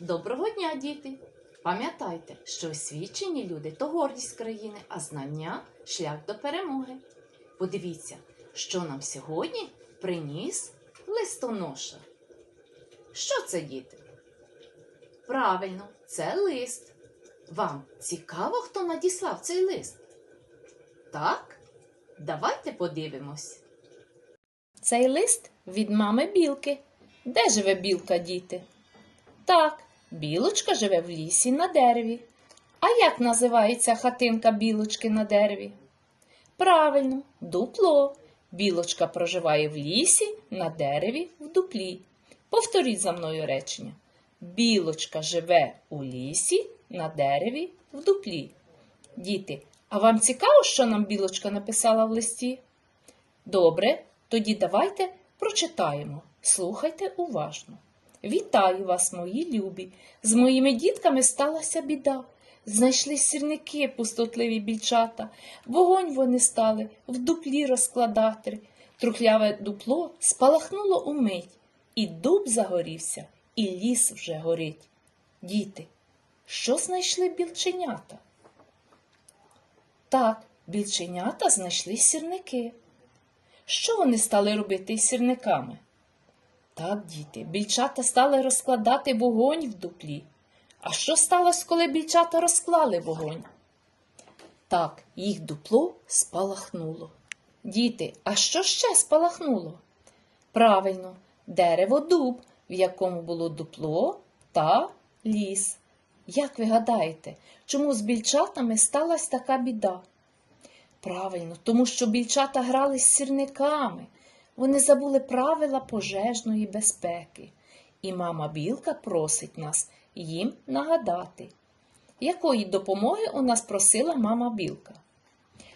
Доброго дня, діти! Пам'ятайте, що освічені люди то гордість країни, а знання шлях до перемоги. Подивіться, що нам сьогодні приніс листоноша. Що це, діти? Правильно, це лист. Вам цікаво, хто надіслав цей лист? Так? Давайте подивимось. Цей лист від мами білки. Де живе білка, діти? Так, білочка живе в лісі на дереві. А як називається хатинка білочки на дереві? Правильно, дупло. Білочка проживає в лісі на дереві в дуплі. Повторіть за мною речення. Білочка живе у лісі на дереві в дуплі. Діти, а вам цікаво, що нам білочка написала в листі? Добре, тоді давайте прочитаємо. Слухайте уважно. Вітаю вас, мої любі. З моїми дітками сталася біда. Знайшли сірники пустотливі більчата, вогонь вони стали в дуплі розкладати. Трухляве дупло спалахнуло умить, і дуб загорівся, і ліс вже горить. Діти, що знайшли білченята? Так, більченята знайшли сірники. Що вони стали робити із сірниками? Так, діти, більчата стали розкладати вогонь в дуплі. А що сталося, коли більчата розклали вогонь? Так, їх дупло спалахнуло. Діти, а що ще спалахнуло? Правильно, дерево дуб, в якому було дупло та ліс. Як ви гадаєте, чому з більчатами сталася така біда? Правильно, тому що більчата грали з сірниками. Вони забули правила пожежної безпеки. І мама білка просить нас їм нагадати. Якої допомоги у нас просила мама білка?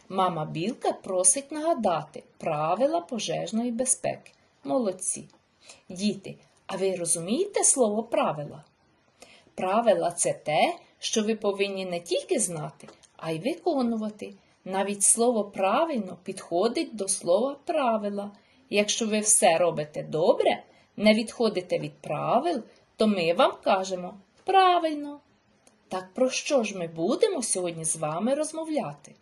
Мама білка просить нагадати правила пожежної безпеки. Молодці. Діти, а ви розумієте слово правила? Правила це те, що ви повинні не тільки знати, а й виконувати. Навіть слово правильно підходить до слова правила. Якщо ви все робите добре, не відходите від правил, то ми вам кажемо правильно. Так про що ж ми будемо сьогодні з вами розмовляти?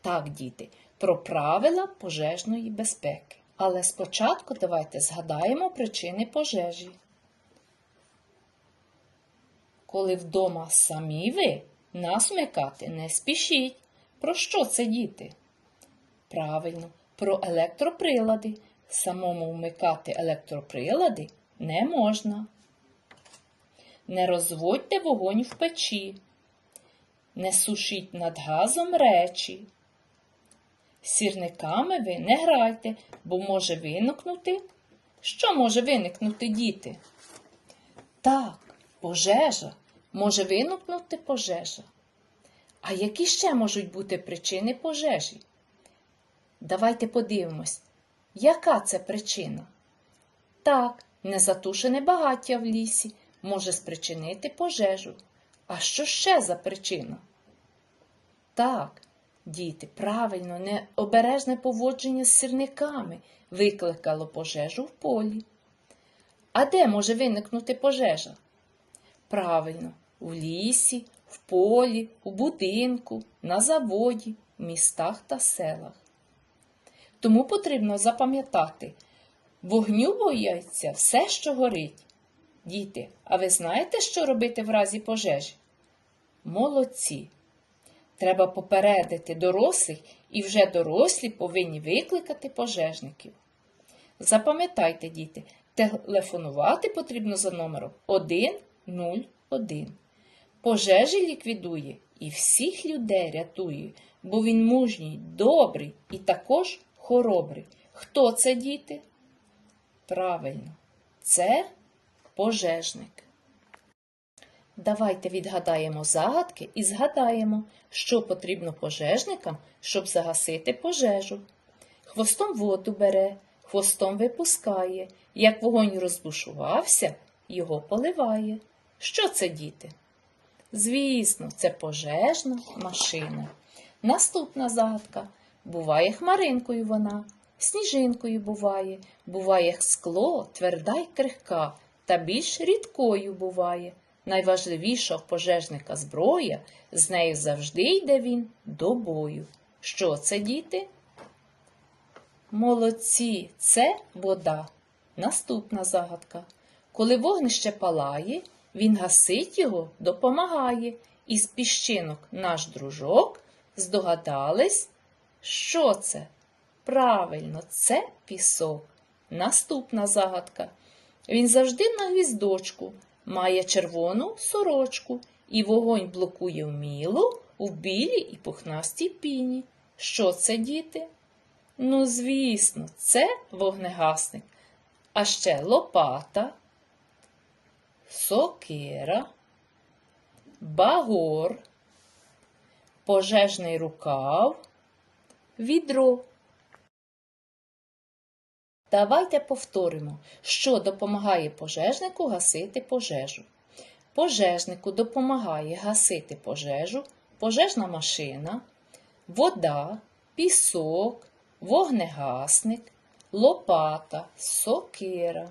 Так, діти, про правила пожежної безпеки. Але спочатку давайте згадаємо причини пожежі. Коли вдома самі ви, нас вмикати не спішіть. Про що це діти? Правильно, про електроприлади. Самому вмикати електроприлади не можна. Не розводьте вогонь в печі. Не сушіть над газом речі. Сірниками ви не грайте, бо може виникнути. Що може виникнути, діти? Так, пожежа. Може виникнути пожежа. А які ще можуть бути причини пожежі? Давайте подивимось, яка це причина? Так, незатушене багаття в лісі може спричинити пожежу. А що ще за причина? Так, діти, правильно, необережне поводження з сірниками викликало пожежу в полі. А де може виникнути пожежа? Правильно, у лісі, в полі, у будинку, на заводі, в містах та селах. Тому потрібно запам'ятати, вогню бояться все, що горить. Діти, а ви знаєте, що робити в разі пожежі? Молодці. Треба попередити дорослих і вже дорослі повинні викликати пожежників. Запам'ятайте, діти, телефонувати потрібно за номером 101. Пожежі ліквідує і всіх людей рятує, бо він мужній, добрий і також хоробрий. Хто це діти? Правильно, це пожежник. Давайте відгадаємо загадки і згадаємо, що потрібно пожежникам, щоб загасити пожежу. Хвостом воду бере, хвостом випускає. Як вогонь розбушувався, його поливає. Що це діти? Звісно, це пожежна машина. Наступна загадка. Буває хмаринкою вона, сніжинкою буває, буває скло, тверда й крихка, та більш рідкою буває. найважливіша в пожежника зброя, з нею завжди йде він до бою. Що це, діти? Молодці, це вода. Наступна загадка. Коли вогнище палає, він гасить його, допомагає. Із піщинок наш дружок здогадались, що це? Правильно, це пісок. Наступна загадка. Він завжди на гвіздочку, має червону сорочку, і вогонь блокує вміло в білій і пухнастій піні. Що це, діти? Ну, звісно, це вогнегасник. А ще лопата, сокира, багор, пожежний рукав, відро. Давайте повторимо, що допомагає пожежнику гасити пожежу. Пожежнику допомагає гасити пожежу, пожежна машина, вода, пісок, вогнегасник, лопата, сокира,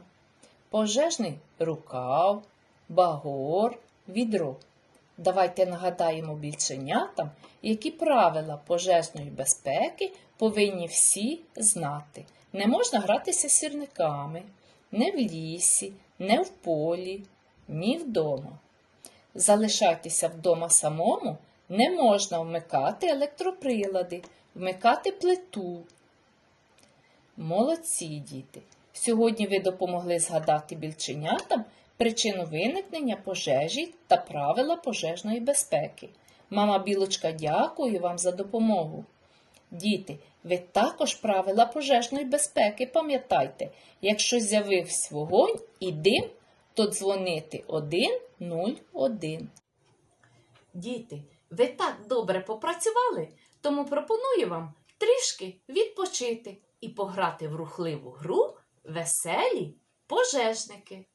пожежний рукав, багор, відро. Давайте нагадаємо більшенятам, які правила пожежної безпеки повинні всі знати. Не можна гратися сірниками, не в лісі, не в полі, ні вдома. Залишайтеся вдома самому, не можна вмикати електроприлади, вмикати плиту. Молодці діти! Сьогодні ви допомогли згадати більченятам причину виникнення пожежі та правила пожежної безпеки. Мама Білочка дякую вам за допомогу. Діти, ви також правила пожежної безпеки пам'ятайте, якщо з'явився вогонь і дим, то дзвонити 101. Діти, ви так добре попрацювали, тому пропоную вам трішки відпочити і пограти в рухливу гру веселі пожежники.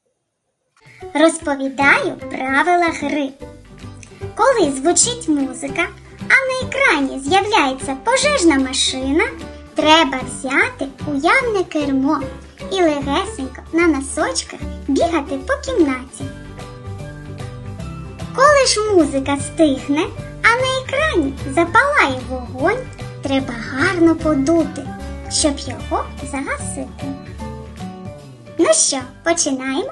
Розповідаю правила гри. Коли звучить музика, а на екрані з'являється пожежна машина, треба взяти уявне кермо і легесенько на носочках бігати по кімнаті. Коли ж музика стихне, а на екрані запалає вогонь, треба гарно подути, щоб його загасити. Ну що, починаємо?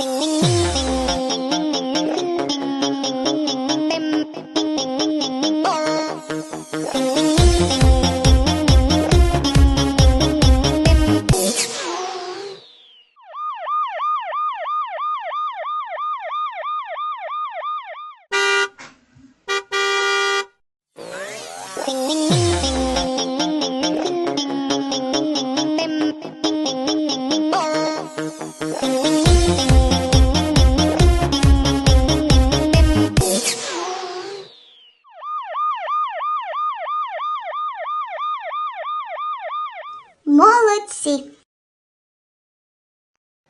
Молодці!